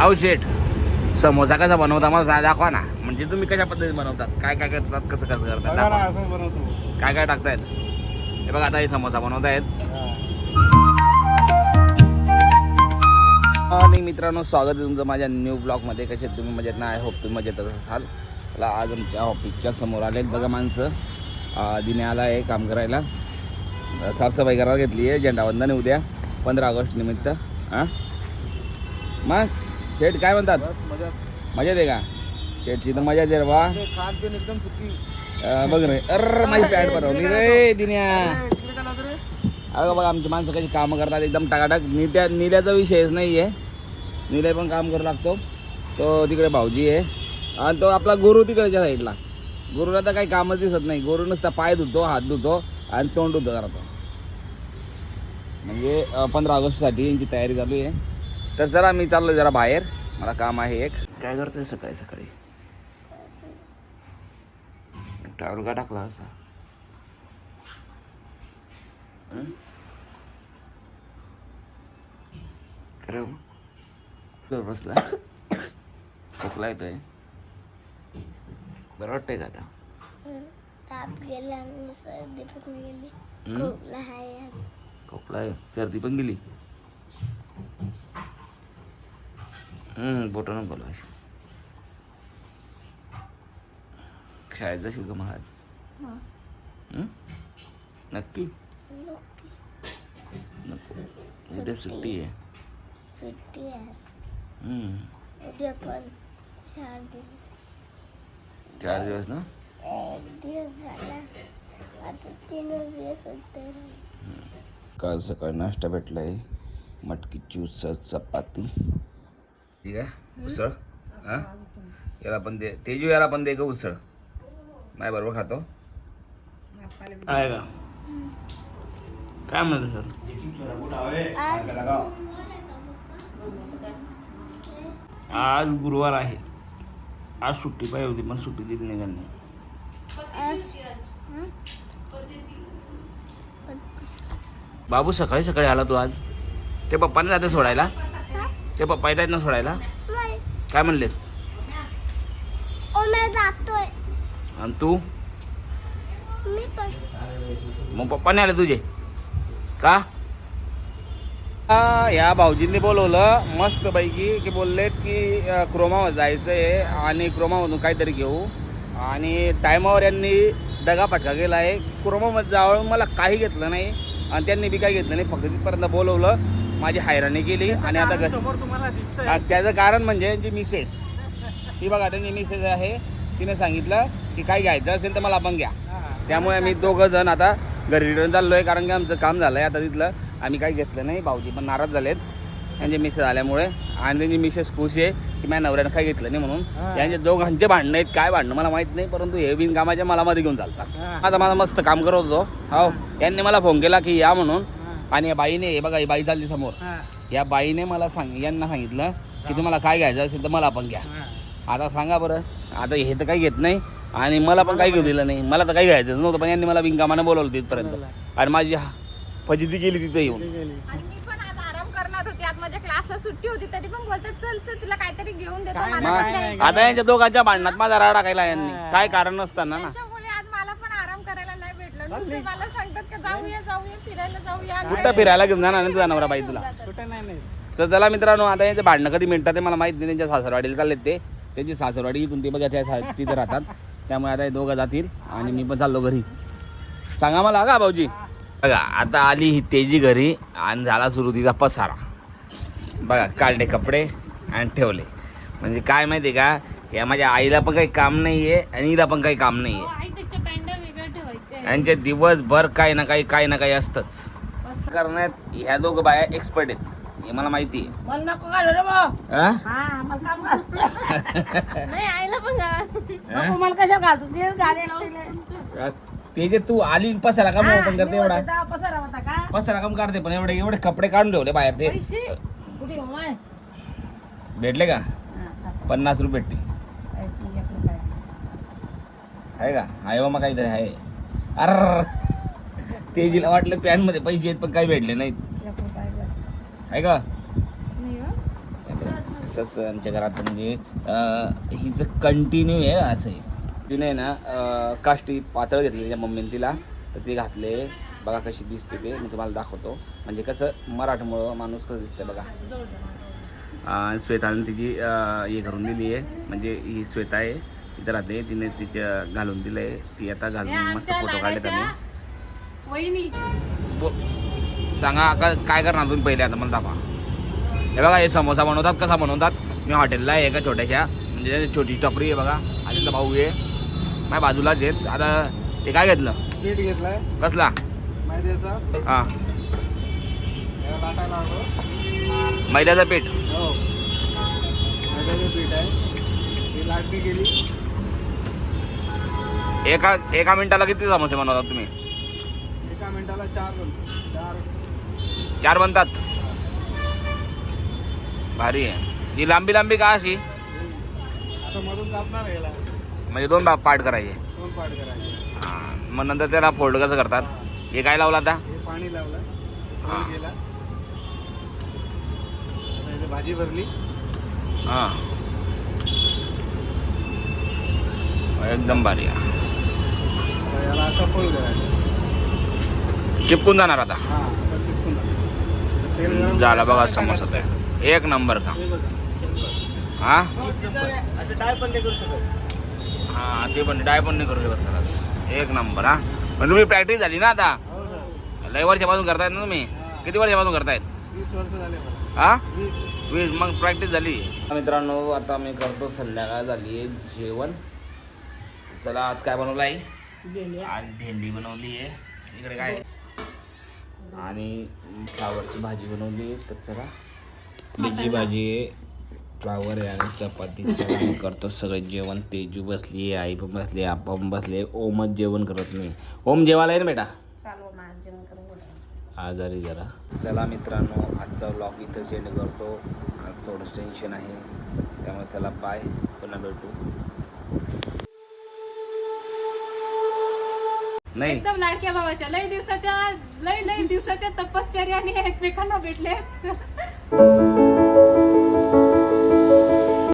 अहो शेठ समोसा कसा बनवता मला दाखवा ना. म्हणजे तुम्ही कशा पद्धतीने बनवतात? काय काय करतात कसं कसं करतात? बघा ना दाखवा. असंच बनवतो. काय काय टाकतायत? हे बघा आता हे समोसा बनवतायत. आणि मित्रांनो स्वागत आहे तुमचं माझ्या न्यू ब्लॉगमध्ये कसे आहेत तुम्ही? मजेत ना? आय होप तुम्ही मजेतच असाल. मला आज आमच्या ऑफिसच्या समोर आले बघा माणसं. अं, दिने आला आहे काम करायला. अं, साफसफाई करायला घेतली आहे. झेंडावंदन आहे उद्या पंधरा ऑगस्ट निमित्त. हां मग? शेठ काय म्हणतात? मजेत. आहे का? शेठची तर मजाच आहे रे बा. खान पिन एकदम सुकी. अं, बघ रे. अर माझी पॅन्ट बनवली रे दिन्या. अगं बघा आमची माणसं कशी कामं करतात एकदम टाकाटाक. नित्या निल्याचा विषयच नाही आहे निल्या पण काम करू लागतो. तो तिकडे भाऊजी आहे. आणि तो आपला गुरु तिकडच्या साईडला. गुरुला तर काही कामच दिसत नाही. गुरु नुसता पाय धुतो हात धुतो आणि तोंड धुतो करतो. म्हणजे पंधरा ऑगस्टसाठी यांची तयारी चालू आहे. तर जरा मी चाललो जरा बाहेर. मला काम आहे एक. काय करतोय सकाळी सकाळी? टावर का टाकला असा? हं? बसला. खोकला येतोय. बरं वाटतंय का आता? ताप गेला आणि सर्दी पण गेली? खोकला आहे. आज. खोकला आहे. सर्दी पण गेली? बोटानं बोला शाळेत जाशील का महाराज? हा. हं? नक्की? नक्की. नको. उद्या सुट्टी. आहे. सुट्टी आहे. उद्या पण चार दिवस. चार दिवस ना? एक दिवस झाला. आता तीनच दिवस. काल सकाळी नाश्ता भेटला आहे मटकीची उसळ चपाती. ठीक आहे? उसळ. हां? याला पण दे. तेजू याला पण दे का उसळ. नाही बरोबर खातो. आहे का? काय म्हणतो सर आज आज गुरुवार आहे. आज सुट्टी पाहिजे होती पण सुट्टी दिली नाही त्यांनी? बाबू सकाळी सकाळी आला तू आज? ते पप्पाने जाते सोडायला? ते पप्पा येत आहेत ना सोडायला? नाही. काय म्हणलेत? आणि तू? मग पप्पाने आले तुझे? का? आ, या भाऊजींनी बोलवलं मस्त पैकी की बोललेत की क्रोमावर जायचं आहे आणि क्रोमामधून काहीतरी घेऊ. आणि टायमावर यांनी दगा फटका गेला आहे क्रोमामध्ये जावं मला काही घेतलं नाही आणि त्यांनी बी काही घेतलं नाही. फक्त तिथपर्यंत बोलवलं. माझी हैराणी केली आणि आता घ- त्याचं कारण म्हणजे जी मिसेस. ती बघा त्यांची मिसेस आहे तिने सांगितलं की काय घ्यायचं असेल तर मला आपण घ्या. त्यामुळे आम्ही दोघं जण आता घरी रिटर्न चाललो आहे कारण की आमचं काम झालं आहे आता तिथलं. आम्ही काही घेतलं नाही भाऊजी पण नाराज झालेत. त्यांचे मिसेस आल्यामुळे. आणि त्यांची मिसेस खुश आहे की माझ्या नवऱ्यानं काही घेतलं नाही म्हणून. यांचे दोघांचे भांडणं आहेत काय भांडणं मला माहीत नाही परंतु हे बिन कामाच्या मला मध्ये घेऊन चालतात. आता माझा मस्त काम करत होतो. हो यांनी मला फोन केला की या म्हणून. आणि या बाईने हे बघा ही बाई चालली समोर. या बाईने मला सांग यांना सांगितलं की तुम्हाला काय घ्यायचं असेल तर मला पण घ्या. आता सांगा बरं आता हे तर काही घेत नाही आणि मला पण काही घेऊ दिलं नाही. मला तर काही घ्यायचं नव्हतं पण यांनी मला बिनकामानं बोलवलं तिथपर्यंत. आणि माझी हा- फजिती गेली तिथे येऊन. आणि मी पण आज आराम करणार होती. आज माझ्या क्लासला सुट्टी होती तरी पण बोलते चल चल तुला काहीतरी घेऊन देतो काय मला मग पण घ्यायचं. आता यांच्या दोघांच्या भांडणात माझा राडा टाकायला यांनी. काय कारण नसताना ना त्याच्यामुळे आज मला पण आराम करायला नाही भेटलं नुसते मला सांगतात का जाऊया जाऊया फिरायला जाऊया आणि कुठं फिरायला घेऊन जाणार नाही तुझा नवरा बाई तुला? कुठं नाही नाही. तर चला मित्रांनो आता यांचे भांडणं कधी मिळतात ते मला माहीत नाही. त्यांच्या सासरवाडीला चाललेत ते. त्यांची सासरवाडी इथून ते बघा त्या सा- तिथे राहतात. त्यामुळे आता हे दोघं जातील आणि मी पण चाललो घरी. सांगा मला का भाऊजी? बघा आता आली ही तेजी घरी आणि झाला सुरू तिचा पसारा. बघा काढले कपडे आणि ठेवले. म्हणजे काय माहिती का या माझ्या आईला पण काही काम नाही आहे आणि हिला पण काही काम नाही आहे यांचे दिवसभर काही ना काही काही ना काही असतंच. करण्यात ह्या दोघं बाया एक्सपर्ट आहेत. हे मला माहिती आहे. मला नको घालू रे भाऊ. हा? हा मला काम घाल. नाही आईला पण घाल. नको मला कशा घालतो ते घाले एकटीने. ते जे तू आली पसारा काम हा, ओपन करते एवढा? पसारा होता का? पसारा काम काढते पण एवढे एवढे कपडे काढून ठेवले बाहेर ते. पैसे? कुठे माय भेटले का? हा. पन्नास रुपये भेटते काहीच नाही. आहे का? आहे बाबा काहीतरी आहे. अर तेजीला वाटलं पॅनमध्ये पैसे आहेत पण काही भेटले नाहीत. काय. आहे का? नाही हो. असंच आमच्या घरात म्हणजे ही जर कंटिन्यू आहे असं आहे. तिने आहे ना काष्टी पातळ घेतली तिच्या मम्मीने तिला. तर ती घातले. बघा कशी दिसते ते. मी तुम्हाला दाखवतो. म्हणजे कसं मराठमोळं माणूस कसं दिसतं बघा. श्वेताने तिची हे करून दिली आहे. म्हणजे ही श्वेता आहे. इथं राहते तिने तिच्या घालून दिलं आहे ती आता घालून मस्त फोटो काढले त्यांनी. सांगा का काय करणार तुम्ही पहिले आता मला दाखवा. हे बघा हे समोसा बनवतात कसा बनवतात? मी हॉटेलला आहे एका छोट्याशा म्हणजे छोटी टपरी आहे बघा. आणि त्यांचा भाऊ आहे. माझ्या बाजूलाच आहेत आता ते काय घेतलं? पीठ घेतलाय. कसला? मैद्याचा. हां. मैद्याचं पीठ. हो. मैद्याचं पीठ आहे. ती लाटणी केली. एका एका मिनिटाला किती समोसे बनवतात तुम्ही? एका मिनिटाला चार बनतो चार. चार बनतात? भारी आहे. ही लांबी लांबी का अशी? आता मधून कापणार आहे याला. म्हणजे दोन बा- पार्ट करायचे. दोन पाठ करायचे. हां मग नंतर त्याला फोल्ड कसं करतात? हे काय लावलं आता? हे पाणी लावलं. हा. भाजी भरली. हां. एकदम भारी आहे. चिपकून जाणार आता. हा झालं. बघा. समोसा तयार. एक नंबर का? हे. हा? हा ते पण डाय पण नाही करू शकत खरंच एक नंबर हा? पण तुम्ही प्रॅक्टिस झाली ना आता? हो सर लय वर्षापासून करतायत ना तुम्ही? किती वर्षापासून करतायत? वीस वर्ष झाले मला हा? वीस. वीस मग प्रॅक्टिस झाली. मित्रांनो आता मी करतो संध्याकाळ झाली आहे जेवण. चला आज काय बनवलं आहे आज भेंडी बनवली आहे. इकडे काय? आणि फ्लावरची भाजी बनवली आहे. तर चला. भाजी आहे. फ्लावर आहे आणि चपाती करतो. सगळे जेवण. तेजू बसली आहे. आई पण बसली आहे. आप्पा पण बसले ओमच जेवण करत नाही. ओम जेवायला आहे ना बेटा. आजारी जरा. चला मित्रांनो आजचा व्लॉग इथं सेंड करतो. आज थोडंसं टेन्शन आहे. त्यामुळे चला बाय पुन्हा भेटू. नाही. एकदम लाडक्या भावाच्या. लय दिवसाच्या लय लय दिवसाच्या तपश्चर्याने एकमेकांना भेटले